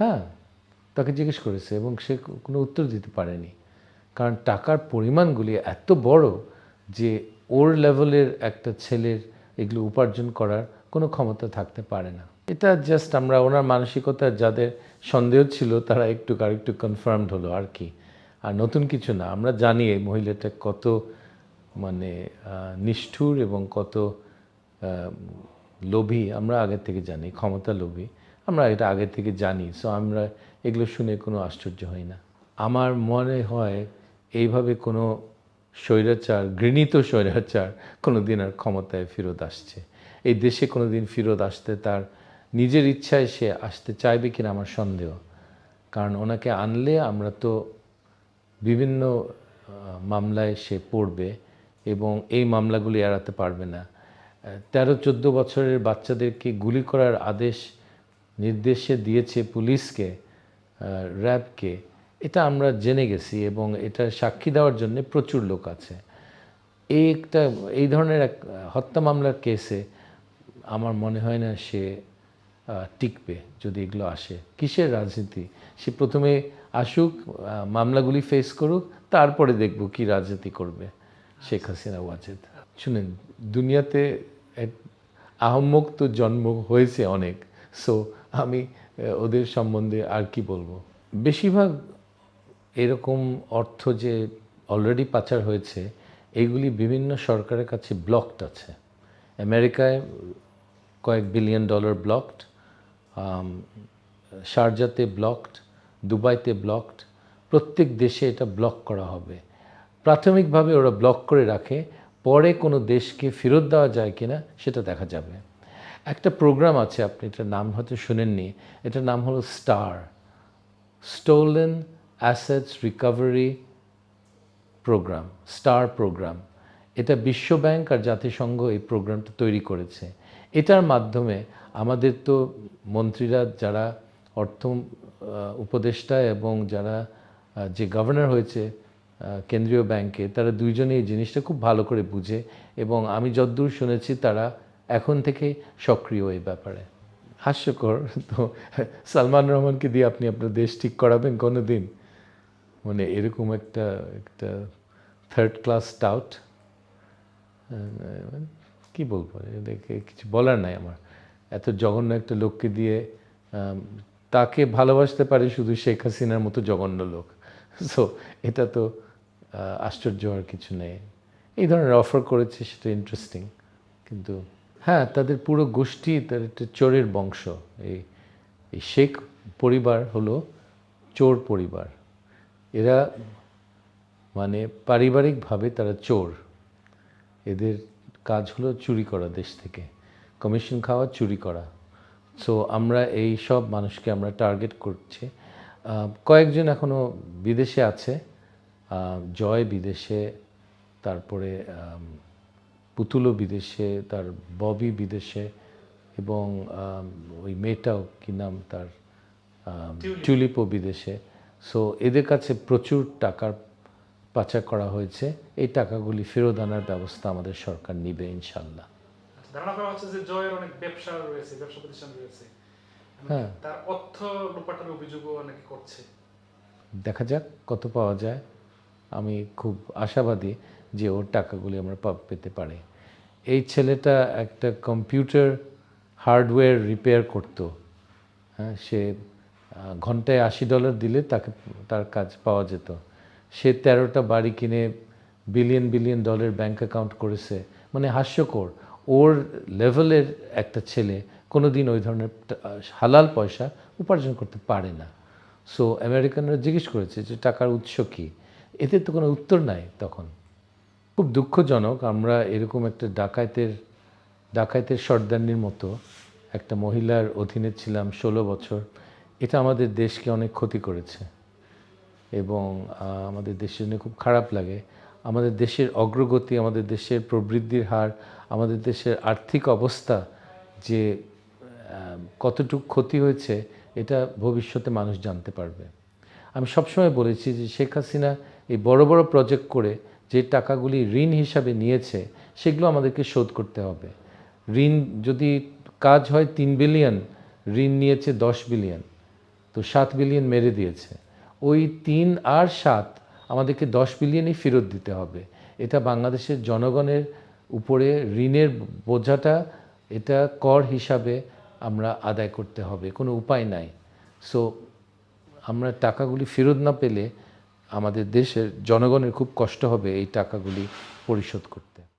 হ্যাঁ তাকে জিজ্ঞেস করেছে এবং সে কোনো উত্তর দিতে পারেনি। কারণ টাকার পরিমাণগুলি এত বড় যে ওর লেভেলের একটা ছেলের এগুলো উপার্জন করার কোনো ক্ষমতা থাকতে পারে না। এটা জাস্ট আমরা ওনার মানসিকতার যাদের সন্দেহ ছিল তারা একটু আর একটু কনফার্মড হলো আর কি। আর নতুন কিছু না, আমরা জানি এই মহিলাটা কত মানে নিষ্ঠুর এবং কত লোভী, আমরা আগে থেকে জানি, ক্ষমতা লোভী। আমরা এটা আগে থেকে জানি সো আমরা এগুলো শুনে কোনো আশ্চর্য হই না। আমার মনে হয় এইভাবে কোনো স্বৈরাচার, ঘৃণিত স্বৈরাচার কোনো দিন আর ক্ষমতায় ফেরত আসছে। এই দেশে কোনো দিন ফেরত আসতে তার নিজের ইচ্ছায় সে আসতে চাইবে কিনা আমার সন্দেহ। কারণ ওনাকে আনলে আমরা তো বিভিন্ন মামলায় সে পড়বে এবং এই মামলাগুলি এড়াতে পারবে না। তেরো চোদ্দ বছরের বাচ্চাদেরকে গুলি করার আদেশ নির্দেশে দিয়েছে পুলিশকে র্যাবকে। এটা আমরা জেনে গেছি এবং এটা সাক্ষী দেওয়ার জন্য প্রচুর লোক আছে। এই একটা, এই ধরনের এক হত্যা মামলার কেসে আমার মনে হয় না সে টিকবে যদি এগুলো আসে। কিসের রাজনীতি? সে প্রথমে আসুক মামলাগুলি ফেস করুক, তারপরে দেখব কি রাজনীতি করবে শেখ হাসিনা, ওয়াজেদ। শুনেন, দুনিয়াতে আহম্মক তো জন্ম হয়েছে অনেক। সো আমি ওদের সম্বন্ধে আর কি বলব? বেশিরভাগ এরকম অর্থ যে অলরেডি পাচার হয়েছে এইগুলি বিভিন্ন সরকারের কাছে ব্লকড আছে। আমেরিকায় কয়েক বিলিয়ন ডলার ব্লকড শারজাতে ব্লকড দুবাইতে ব্লকড প্রত্যেক দেশে এটা ব্লক করা হবে। প্রাথমিকভাবে ওরা ব্লক করে রাখে, পরে কোনো দেশকে ফেরত দেওয়া যায় কিনা সেটা দেখা যাবে। একটা প্রোগ্রাম আছে আপনি, এটার নাম হয়তো শুনেননি। এটার নাম হলো star stolen assets recovery program star program এটা বিশ্ব ব্যাংক আর জাতিসংঘ এই প্রোগ্রামটা তৈরি করেছে। এটার মাধ্যমে আমাদের তো মন্ত্রীরা যারা অর্থ উপদেষ্টা এবং যারা যে গভর্নর হয়েছে কেন্দ্রীয় ব্যাংকে, তারা দুইজনে এই জিনিসটা খুব ভালো করে বুঝে এবং আমি যতদূর শুনেছি তারা এখন থেকে সক্রিয় এই ব্যাপারে। হাস্যকর। তো সালমান রহমানকে দিয়ে আপনি আপনার দেশ ঠিক করাবেন কোনো দিন মানে এরকম একটা একটা থার্ড ক্লাস টাউট কি বলব? এদেরকে কিছু বলার নাই আমার। এত জঘন্য একটা লোককে দিয়ে তাকে ভালোবাসতে পারে শুধু শেখ হাসিনার মতো জঘন্য লোক। সো এটা তো আশ্চর্য হওয়ার কিছু নেই। এই ধরনের অফার করেছে সেটা ইন্টারেস্টিং কিন্তু হ্যাঁ তাদের পুরো গোষ্ঠী তার একটা চোরের বংশ। এই এই শেখ পরিবার হলো চোর পরিবার। এরা মানে পারিবারিকভাবে তারা চোর। এদের কাজ হলো চুরি করা দেশ থেকে। কমিশন খাওয়া, চুরি করা। সো আমরা এই সব মানুষকে আমরা টার্গেট করছি। কয়েকজন এখনও বিদেশে আছে। জয় বিদেশে, তারপরে পুতুলও বিদেশে তার ববি বিদেশে এবং ওই মেয়েটাও কি নাম তার টিউলিপও বিদেশে। সো এদের কাছে প্রচুর টাকার পাচার করা হয়েছে। এই টাকাগুলি ফেরত আনার ব্যবস্থা আমাদের সরকার নিবে ইনশাল্লাহ ধারণা করা হচ্ছে যে জয়ের অনেক ব্যবসা রয়েছে ব্যবসা প্রতিষ্ঠান রয়েছে। হ্যাঁ। তার অর্থ লোপাটার অভিযোগও অনেকে করছে। দেখা যাক কত পাওয়া যায়। আমি খুব আশাবাদী যে ওর টাকাগুলি আমরা পেতে পারি। এই ছেলেটা একটা কম্পিউটার হার্ডওয়্যার রিপেয়ার করতো। হ্যাঁ সে ঘন্টায় আশি ডলার দিলে তাকে, তার কাজ পাওয়া যেত। সে তেরোটা বাড়ি কিনে billion billion dollar bank account করেছে। মানে হাস্যকর। ওর লেভেলের একটা ছেলে কোনো দিন ওই ধরনের হালাল পয়সা উপার্জন করতে পারে না। সো আমেরিকানরা জিজ্ঞেস করেছে যে টাকার উৎস কী? এতে তো কোনো উত্তর নাই তখন। খুব দুঃখজনক আমরা এরকম একটা ডাকাতের ডাকাতের সর্দারনির মতো একটা মহিলার অধীনে ছিলাম ষোলো বছর। এটা আমাদের দেশকে অনেক ক্ষতি করেছে এবং আমাদের দেশের জন্য খুব খারাপ লাগে। আমাদের দেশের অগ্রগতি, আমাদের দেশের প্রবৃদ্ধির হার, আমাদের দেশের আর্থিক অবস্থা যে কতটুক ক্ষতি হয়েছে, এটা ভবিষ্যতে মানুষ জানতে পারবে। আমি সবসময় বলেছি যে শেখ হাসিনা এই বড় বড় প্রজেক্ট করে যে টাকাগুলি ঋণ হিসাবে নিয়েছে, সেগুলো আমাদেরকে শোধ করতে হবে। ঋণ যদি কাজ হয় তিন বিলিয়ন, ঋণ নিয়েছে দশ বিলিয়ন, তো সাত বিলিয়ন মেরে দিয়েছে। ওই তিন আর সাত আমাদেরকে দশ বিলিয়নই ফেরত দিতে হবে। এটা বাংলাদেশের জনগণের উপরে ঋণের বোঝাটা, এটা কর হিসাবে আমরা আদায় করতে হবে, কোনো উপায় নাই। সো আমরা টাকাগুলি ফেরত না পেলে আমাদের দেশের জনগণের খুব কষ্ট হবে এই টাকাগুলি পরিশোধ করতে।